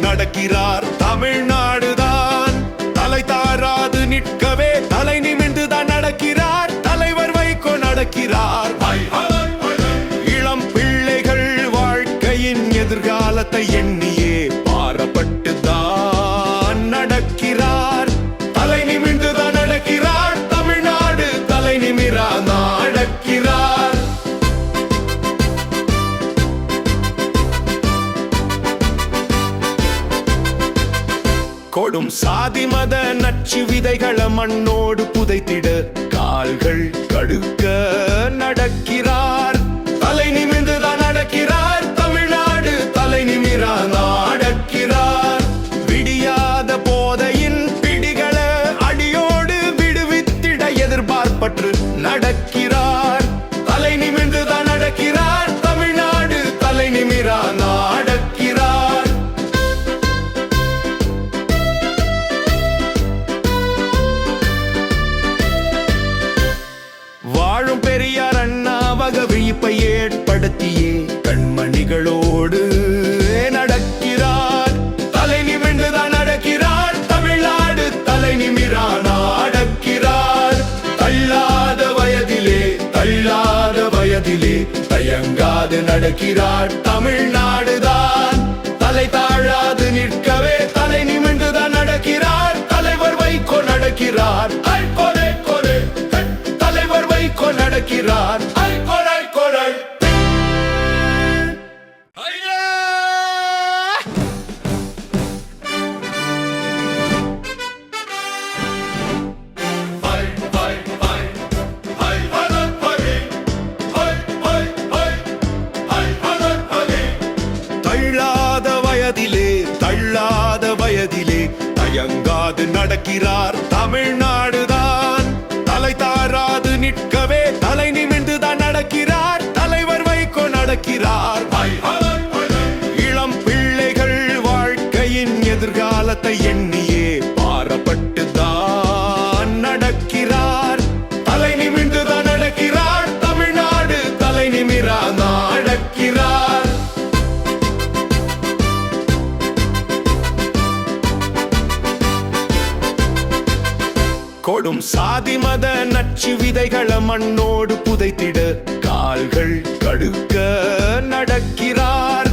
நடக்கிறார் தமிழ்நாடுதான் கொடும் சாதி மத நச்சு விதைகள மண்ணோடு புதைத்திட கால்கள் கடுக்க நடக்கிறார். தலை நிமிந்துதான் நடக்கிறார். தமிழ்நாடு தலை நிமிரா நடக்கிறார் விடியாத போதையின் பிடிகளை அடியோடு விடுவித்திட எதிர்பார்ப்பற்று அண்ணாவக ஏற்படுத்தியே கண்மணிகளோடு நடக்கிறார். தலை நிமிண்டுதான் நடக்கிறார். தமிழ்நாடு தலை நிமிரா அடக்கிறார் தள்ளாத வயதிலே தள்ளாத வயதிலே தயங்காது நடக்கிறார். தமிழ்நாடுதான். தலை தாழாது நிற்கவே தலை நிமிண்டுதான் நடக்கிறார். தலைவர் வைகோ நடக்கிறார். ஐ தயங்காது நடக்கிறார். தமிழ்நாடுதான். தலை தாராது நிற்கவே தலை நிமிந்துதான் நடக்கிறார். தலைவர் வைகோ நடக்கிறார். கொடும் சாதி மத நச்சு விதைகள மண்ணோடு புதைத்திட கால்கள் கடுக்க நடக்கிறார்.